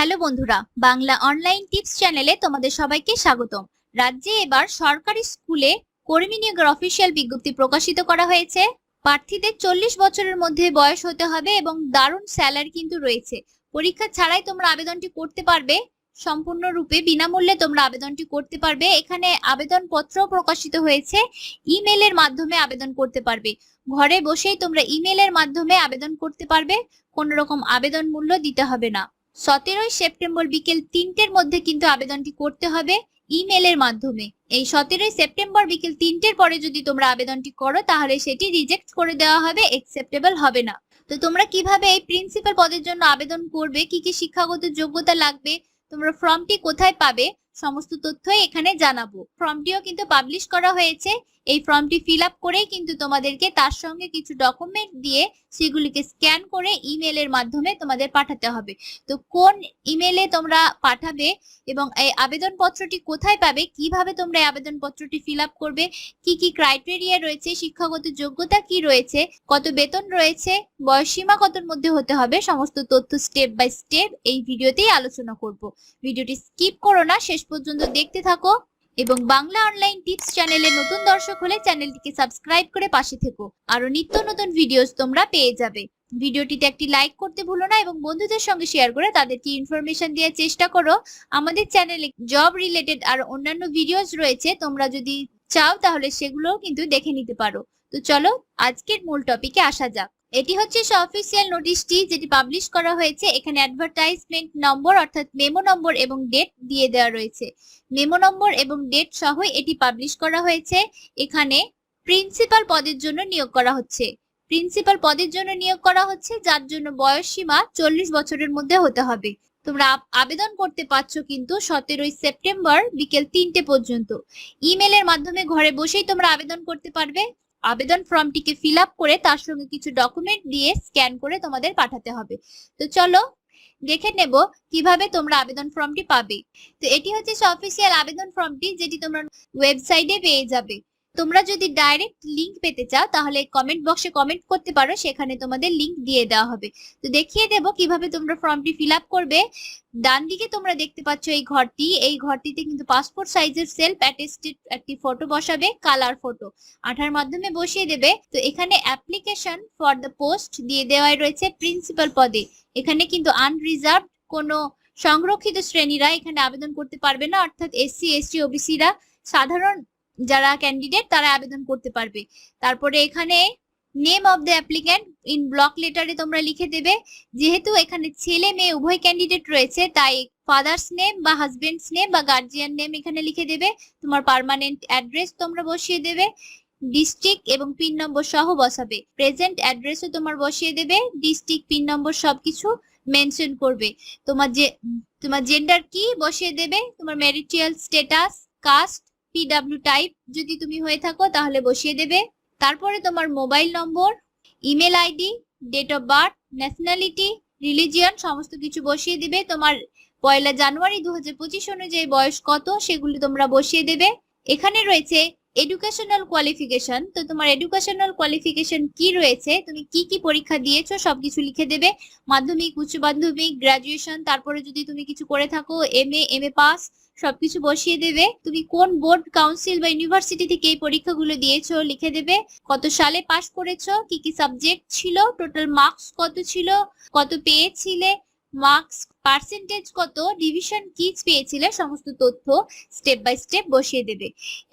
Hello বন্ধুরা, Bangla online tips চ্যানেলে তোমাদের সবাইকে স্বাগতম। রাজ্যে এবার সরকারি স্কুলে কর্মী নিয়োগের অফিসিয়াল বিজ্ঞপ্তি প্রকাশিত করা হয়েছে। প্রার্থীদের চল্লিশ বছরের মধ্যে বয়স হতে হবে এবং দারুণ স্যালারি কিন্তু রয়েছে। পরীক্ষা ছাড়াই তোমরা আবেদনটি করতে পারবে। সম্পূর্ণরূপে বিনামূল্যে তোমরা আবেদনটি করতে পারবে। এখানে আবেদনপত্র প্রকাশিত হয়েছে। ইমেলের মাধ্যমে আবেদন করতে পারবে। ঘরে বসেই তোমরা ইমেলের মাধ্যমে আবেদন করতে পারবে। কোনো রকম আবেদন মূল্য দিতে হবে না। সতেরোই সেপ্টেম্বর বিকেল তিনটের মধ্যে কিন্তু আবেদনটি করতে হবে ইমেলের মাধ্যমে। এই সতেরোই সেপ্টেম্বর বিকেল তিনটের পরে যদি তোমরা আবেদনটি করো, তাহলে সেটি রিজেক্ট করে দেওয়া হবে একসেপ্টেবল হবে না। তো তোমরা কীভাবে এই প্রিন্সিপাল পদের জন্য আবেদন করবে, কি কি শিক্ষাগত যোগ্যতা লাগবে, তোমরা ফর্মটি কোথায় পাবে, সমস্ত তথ্যই এখানে জানাব। ফর্মটিও কিন্তু পাবলিশ করা হয়েছে। এই ফর্মটি ফিল আপ করেই কিন্তু তোমাদেরকে তার সঙ্গে কিছু ডকুমেন্ট দিয়ে সেগুলিকে স্ক্যান করে ইমেলের মাধ্যমে তোমাদের পাঠাতে হবে। তো কোন ইমেলে তোমরা পাঠাবে এবং এই আবেদনপত্রটি কোথায় পাবে, কীভাবে তোমরা এই আবেদনপত্রটি ফিল আপ করবে, কি কি ক্রাইটেরিয়া রয়েছে, শিক্ষাগত যোগ্যতা কি রয়েছে, কত বেতন রয়েছে বয়সীমা কতর মধ্যে হতে হবে, সমস্ত তথ্য স্টেপ বাই স্টেপ এই ভিডিওতেই আলোচনা করব। ভিডিওটি স্কিপ করো না, শেষ পর্যন্ত দেখতে থাকো। এবং বাংলা অনলাইন টিপস চ্যানেলে নতুন দর্শক হলে চ্যানেলটিকে সাবস্ক্রাইব করে পাশে থেকো। আরও নিত্য নতুন ভিডিওস তোমরা পেয়ে যাবে। ভিডিওটিতে একটি লাইক করতে ভুলো না এবং বন্ধুদের সঙ্গে শেয়ার করে তাদেরকে ইনফরমেশন দেওয়ার চেষ্টা করো। আমাদের চ্যানেলে জব রিলেটেড আর অন্যান্য ভিডিওস রয়েছে, তোমরা যদি চাও তাহলে সেগুলোও কিন্তু দেখে নিতে পারো। তো চলো, আজকের মূল টপিকে আসা যাক। এটি হচ্ছে অফিসিয়াল নোটিশটি যেটি পাবলিশ করা হয়েছে। এখানে অ্যাডভার্টাইজমেন্ট নম্বর অর্থাৎ মেমো নম্বর এবং ডেট দিয়ে দেওয়া রয়েছে। মেমো নম্বর এবং ডেট সহ এটি পাবলিশ করা হয়েছে। এখানে প্রিন্সিপাল পদের জন্য নিয়োগ করা হচ্ছে। প্রিন্সিপাল পদের জন্য নিয়োগ করা হচ্ছে, যার জন্য বয়স সীমা চল্লিশ বছরের মধ্যে হতে হবে। তোমরা আবেদন করতে পারছ কিন্তু সতেরোই সেপ্টেম্বর বিকেল তিনটে পর্যন্ত। ইমেলের মাধ্যমে ঘরে বসেই তোমরা আবেদন করতে পারবে। আবেদন ফর্মটিকে ফিল করে তার সঙ্গে কিছু ডকুমেন্ট দিয়ে স্ক্যান করে তোমাদের পাঠাতে হবে। তো চলো, দেখে নেব কীভাবে তোমরা আবেদন ফর্মটি পাবে। তো এটি হচ্ছে অফিসিয়াল আবেদন ফর্মটি যেটি তোমরা ওয়েবসাইটে পেয়ে যাবে। তোমরা যদি ডাইরেক্ট লিংক পেতে চাও, তাহলে কমেন্ট বক্সে কমেন্ট করতে পারো, সেখানে তোমাদের লিংক দিয়ে দেওয়া হবে। তো দেখিয়ে দেব কীভাবে তোমরা ফর্মটি ফিল করবে। ডান দিকে তোমরা দেখতে পাচ্ছ এই ঘরটি। এই ঘরটিতে কিন্তু পাসপোর্ট সাইজের সেলফ অ্যাটেস্টেড একটি ফটো বসাবে কালার ফটো আঠার মাধ্যমে বসিয়ে দেবে। তো এখানে অ্যাপ্লিকেশন ফর দ্য পোস্ট দিয়ে দেওয়াই রয়েছে প্রিন্সিপাল পদে। এখানে কিন্তু আনরিজার্ভ কোনো সংরক্ষিত শ্রেণীরা এখানে আবেদন করতে পারবে না। অর্থাৎ এসসি এসটি ওবিসিরা সাধারণ যারা ক্যান্ডিডেট তারা আবেদন করতে পারবে। তারপরে এখানে name of the applicant in block লেটারে তোমরা লিখে দেবে। যেহেতু এখানে ছেলে মেয়ে উভয় ক্যান্ডিডেট রয়েছে, তাই ফাদার্স নেম বা হাজবেন্ডস নেম বা গার্জিয়ান নেম এখানে লিখে দেবে। তোমার পার্মানেন্ট অ্যাড্রেস তোমরা বসিয়ে দেবে। ডিস্ট্রিক্ট এবং পিন নম্বর সহ বসাবে। প্রেজেন্ট অ্যাড্রেসও তোমার বসিয়ে দেবে। ডিস্ট্রিক্ট পিন নম্বর সবকিছু মেনশন করবে। তোমার যে, তোমার জেন্ডার কি বসিয়ে দেবে? তোমার marital status caste PW type যদি তুমি হয়ে থাকো তাহলে বসিয়ে দেবে। তারপরে তোমার mobile number email ID date of birth nationality religion সমস্ত কিছু বসিয়ে দিবে। তোমার পয়লা জানুয়ারি দু হাজার পঁচিশ অনুযায়ী বয়স কত সেগুলি তোমরা বসিয়ে দেবে। এখানে রয়েছে এডুকেশনাল কোয়ালিফিকেশন তো তোমার এডুকেশনাল কোয়ালিফিকেশন কি রয়েছে? তুমি কি কি পরীক্ষা দিয়েছ সবকিছু লিখে দেবে। মাধ্যমিক, উচ্চ মাধ্যমিক গ্রাজুয়েশন তারপরে যদি তুমি কিছু করে থাকো M A M A pass সবকিছু বসিয়ে দেবে। তুমি কোন বোর্ড, কাউন্সিল বা ইউনিভার্সিটি থেকে এই পরীক্ষাগুলো দিয়েছ লিখে দেবে। কত সালে পাশ করেছ, কি কি সাবজেক্ট ছিল, টোটাল মার্কস কত ছিল, কত পেয়েছিলে, মার্কস পার্সেন্টেজ কত, ডিভিশন কি পেয়েছিলে, সমস্ত তথ্য স্টেপ বাই স্টেপ বসিয়ে দেবে।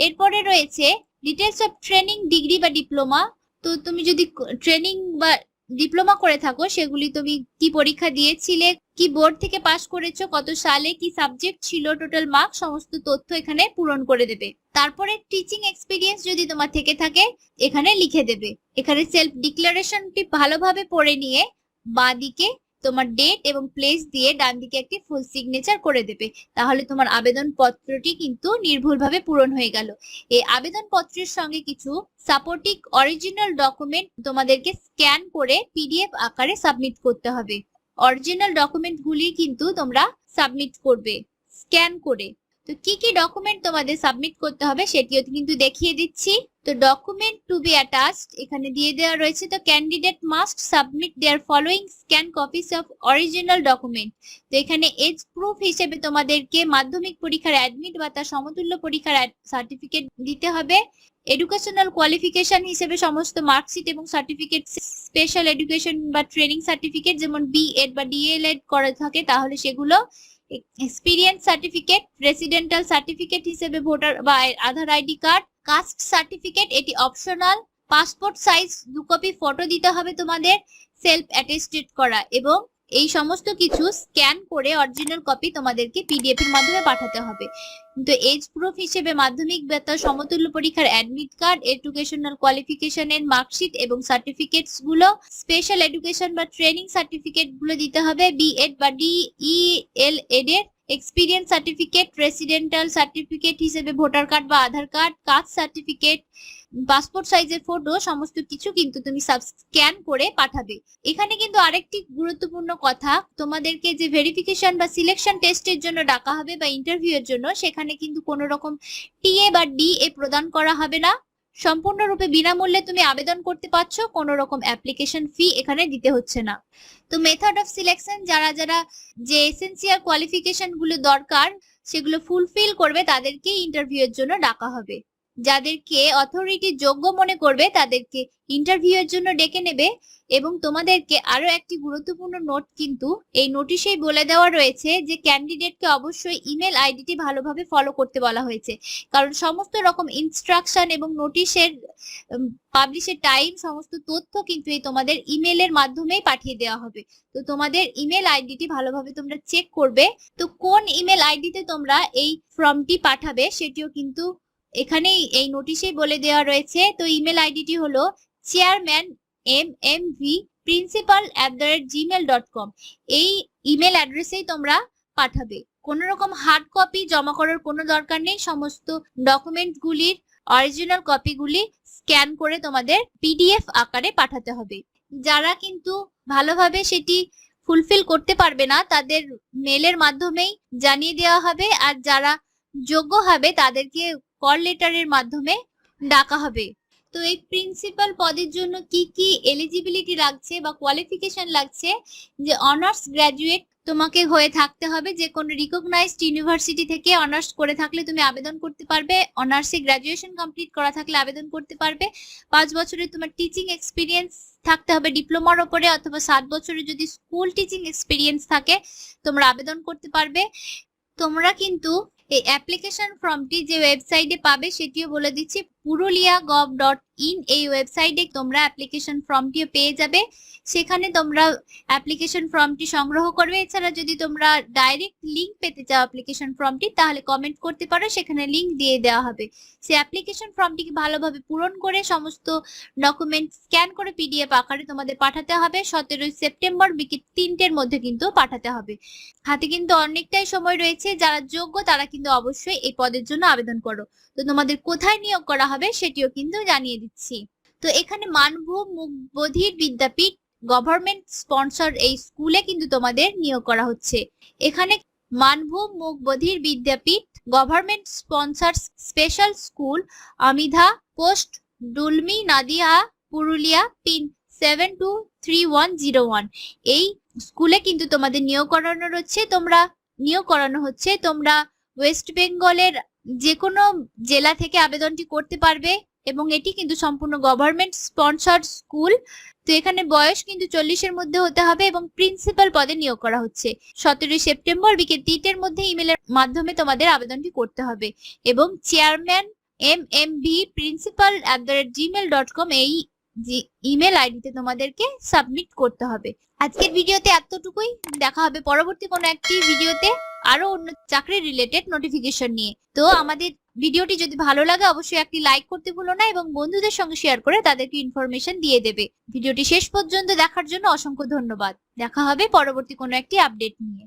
এরপরে রয়েছে ডিটেলস অফ ট্রেনিং, ডিগ্রি বা ডিপ্লোমা। তো তুমি যদি ট্রেনিং বা ডিপ্লোমা করে থাকো, সেগুলি তুমি কি পরীক্ষা দিয়েছিলে, কি বোর্ড থেকে পাশ করেছ, কত সালে, কি সাবজেক্ট ছিল টোটাল মার্ক সমস্ত তথ্য এখানে পূরণ করে দেবে। তারপরে টিচিং এক্সপিরিয়েন্স যদি তোমার থেকে থাকে, এখানে লিখে দেবে। এখানে সেলফ ডিক্লারেশনটি ভালোভাবে পড়ে নিয়ে বাঁদিকে তোমার ডেট এবং প্লেস দিয়ে ডান দিকে একটি ফুল সিগনেচার করে দেবে। তাহলে তোমার আবেদন পত্রটি কিন্তু নির্ভুলভাবে পূরণ হয়ে গেল। এই আবেদন পত্রের সঙ্গে কিছু সাপোর্টিং অরিজিনাল ডকুমেন্ট তোমাদেরকে স্ক্যান করে পিডিএফ আকারে সাবমিট করতে হবে। অরিজিনাল ডকুমেন্টগুলি কিন্তু তোমরা সাবমিট করবে স্ক্যান করে। তো কি কি ডকুমেন্ট তোমাদের সাবমিট করতে হবে সেটিও কিন্তু দেখিয়ে দিচ্ছি। তো ডকুমেন্ট টু বি অ্যাটাচড এখানে দিয়ে দেওয়া রয়েছে। তো candidate must submit their following scan copies of original document তো এখানে এজ প্রুফ হিসেবে তোমাদেরকে মাধ্যমিক পরীক্ষার অ্যাডমিট বা তার সমতুল্য পরীক্ষার সার্টিফিকেট দিতে হবে। এডুকেশনাল কোয়ালিফিকেশন হিসেবে সমস্ত মার্কশিট এবং সার্টিফিকেট স্পেশাল এডুকেশন বা ট্রেনিং সার্টিফিকেট যেমন বিএড বা ডিএলএড করা থাকে, তাহলে সেগুলো এক্সপিরিয়েন্স সার্টিফিকেট রেসিডেন্টাল সার্টিফিকেট হিসেবে ভোটার বা Aadhaar ID card caste certificate এটি অপশনাল পাসপোর্ট সাইজ দু কপি ফটো দিতে হবে তোমাদের সেলফ অ্যাটেস্টেড করা এবং এই সমস্ত কিছু স্ক্যান করে অরিজিনাল কপি তোমাদেরকে পিডিএফ এর মাধ্যমে পাঠাতে হবে। কিন্তু এজ প্রুফ হিসেবে মাধ্যমিক বেতা সমতুল্য পরীক্ষার অ্যাডমিট কার্ড এডুকেশনাল কোয়ালিফিকেশনের মার্কশিট এবং সার্টিফিকেটসগুলো স্পেশাল এডুকেশন বা ট্রেনিং সার্টিফিকেটগুলো দিতে হবে। বিএড বা ডিইএল এড এর এক্সপিরিয়েন্স সার্টিফিকেট রেসিডেন্টাল সার্টিফিকেট হিসেবে ভোটার কার্ড বা Aadhaar card caste certificate passport সাইজের ফটো সমস্ত কিছু কিন্তু তুমি স্ক্যান করে পাঠাবে। এখানে কিন্তু আরেকটি গুরুত্বপূর্ণ কথা, তোমাদেরকে যে ভেরিফিকেশন বা সিলেকশন টেস্টের জন্য ডাকা হবে বা ইন্টারভিউ এর জন্য, সেখানে কিন্তু কোনো রকম টিএ বা ডিএ প্রদান করা হবে না। সম্পূর্ণরূপে বিনামূল্যে তুমি আবেদন করতে পারছ, কোনো রকম অ্যাপ্লিকেশন ফি এখানে দিতে হচ্ছে না। তো মেথড অফ সিলেকশন যারা যারা যে এসেন্সিয়াল কোয়ালিফিকেশনগুলো দরকার, সেগুলো ফুলফিল করবে তাদেরকে ইন্টারভিউ এর জন্য ডাকা হবে। যাদেরকে অথরিটি যোগ্য মনে করবে, তাদেরকে ইন্টারভিউ এর জন্য ডেকে নেবে এবং তোমাদেরকে আরও একটি গুরুত্বপূর্ণ নোট কিন্তু এই নোটিশেই বলে দেওয়া রয়েছে যে ক্যান্ডিডেটকে অবশ্যই ইমেল আইডিটি ভালোভাবে ফলো করতে বলা হয়েছে। কারণ সমস্ত রকম ইনস্ট্রাকশন এবং নোটিশের পাবলিশের টাইম সমস্ত তথ্য কিন্তু এই তোমাদের ইমেলের মাধ্যমেই পাঠিয়ে দেওয়া হবে। তো তোমাদের ইমেল আইডিটি ভালোভাবে তোমরা চেক করবে। তো কোন ইমেল আইডিতে তোমরা এই ফর্মটি পাঠাবে সেটিও কিন্তু এখানেই এই নোটিশেই বলে দেওয়া রয়েছে। তো ইমেল আইডিটি হলো chairman M M V principal at the rate Gmail dot com এই ইমেল অ্যাড্রেসেই তোমরা পাঠাবে। কোনো রকম হার্ড কপি জমা করার কোনো দরকার নেই। সমস্ত ডকুমেন্টগুলির অরিজিনাল কপিগুলি স্ক্যান করে তোমাদের পিডিএফ আকারে পাঠাতে হবে। যারা কিন্তু ভালোভাবে সেটি ফুলফিল করতে পারবে না, তাদের মেলের মাধ্যমেই জানিয়ে দেওয়া হবে। আর যারা যোগ্য হবে, তাদেরকে কল লেটারের মাধ্যমে ডাকা হবে। তো এই প্রিন্সিপাল পদের জন্য কি কি এলিজিবিলিটি লাগছে বা কোয়ালিফিকেশন লাগছে যে অনার্স গ্র্যাজুয়েট তোমাকে হয়ে থাকতে হবে, যে কোনো রিকগনাইজড ইউনিভার্সিটি থেকে অনার্স করে থাকলে তুমি আবেদন করতে পারবে অনার্সে গ্র্যাজুয়েশন কমপ্লিট করা থাকলে আবেদন করতে পারবে। পাঁচ বছরের তোমার টিচিং এক্সপিরিয়েন্স থাকতে হবে ডিপ্লোমার ওপরে অথবা সাত বছরের যদি স্কুল টিচিং এক্সপিরিয়েন্স থাকে, তোমরা আবেদন করতে পারবে। তোমরা কিন্তু এই অ্যাপ্লিকেশন ফর্মটি যে ওয়েবসাইটে পাবে সেটিও বলে দিচ্ছি। পুরুলিয়া গভ ডট ইন এই ওয়েবসাইটে তোমরা অ্যাপ্লিকেশন ফর্মটিও পেয়ে যাবে। সেখানে তোমরা অ্যাপ্লিকেশন ফর্মটি সংগ্রহ করবে। এছাড়া যদি তোমরা ডাইরেক্ট লিঙ্ক পেতে চাও অ্যাপ্লিকেশন ফর্মটি তাহলে কমেন্ট করতে পারো, সেখানে লিঙ্ক দিয়ে দেওয়া হবে। সে অ্যাপ্লিকেশন ফর্মটিকে ভালোভাবে পূরণ করে, সমস্ত ডকুমেন্ট স্ক্যান করে পিডিএফ আকারে তোমাদের পাঠাতে হবে। সতেরোই সেপ্টেম্বর বিকেল তিনটের মধ্যে কিন্তু পাঠাতে হবে। হাতে কিন্তু অনেকটাই সময় রয়েছে। যারা যোগ্য তারা কিন্তু অবশ্যই এই পদের জন্য আবেদন করো। তো তোমাদের কোথায় নিয়োগ করা হবে সেটিও কিন্তু জানিয়ে দিচ্ছি। তো এখানে মানভূম মুখ বধির বিদ্যাপীঠ গভর্নমেন্ট স্পন্সর এই স্কুলে কিন্তু তোমাদের নিয়োগ করা হচ্ছে। এখানে Manbhum Mukh Badhir Vidyapith government sponsor special school Amidha post Dulmi, Nadia, Purulia pin seven two three one zero one এই স্কুলে কিন্তু তোমাদের নিয়োগ করানো হচ্ছে তোমরা, নিয়োগ করানো হচ্ছে, তোমরা ওয়েস্ট বেঙ্গলের যে কোনো জেলা থেকে আবেদনটি করতে পারবে এবং এটি কিন্তু সম্পূর্ণ গভর্নমেন্ট স্পন্সর্ড স্কুল তো এখানে বয়স কিন্তু চল্লিশের মধ্যে হতে হবে এবং প্রিন্সিপাল পদে নিয়োগ করা হচ্ছে। সতেরোই সেপ্টেম্বর বিকেল তিনটের মধ্যে ইমেলের মাধ্যমে তোমাদের আবেদনটি করতে হবে এবং chairman M M B principal at the rate Gmail dot com এই ইমেল আইডিতে তোমাদেরকে সাবমিট করতে হবে। আজকের ভিডিওতে এতটুকুই। দেখা হবে পরবর্তী কোনো একটি ভিডিওতে। আরও অন্য চাকরি রিলেটেড নোটিফিকেশন নিয়ে। তো আমাদের ভিডিওটি যদি ভালো লাগে, অবশ্যই একটি লাইক করতে ভুলো না এবং বন্ধুদের সঙ্গে শেয়ার করে তাদেরকে ইনফরমেশন দিয়ে দেবে। ভিডিওটি শেষ পর্যন্ত দেখার জন্য অসংখ্য ধন্যবাদ। দেখা হবে পরবর্তী কোনো একটি আপডেট নিয়ে।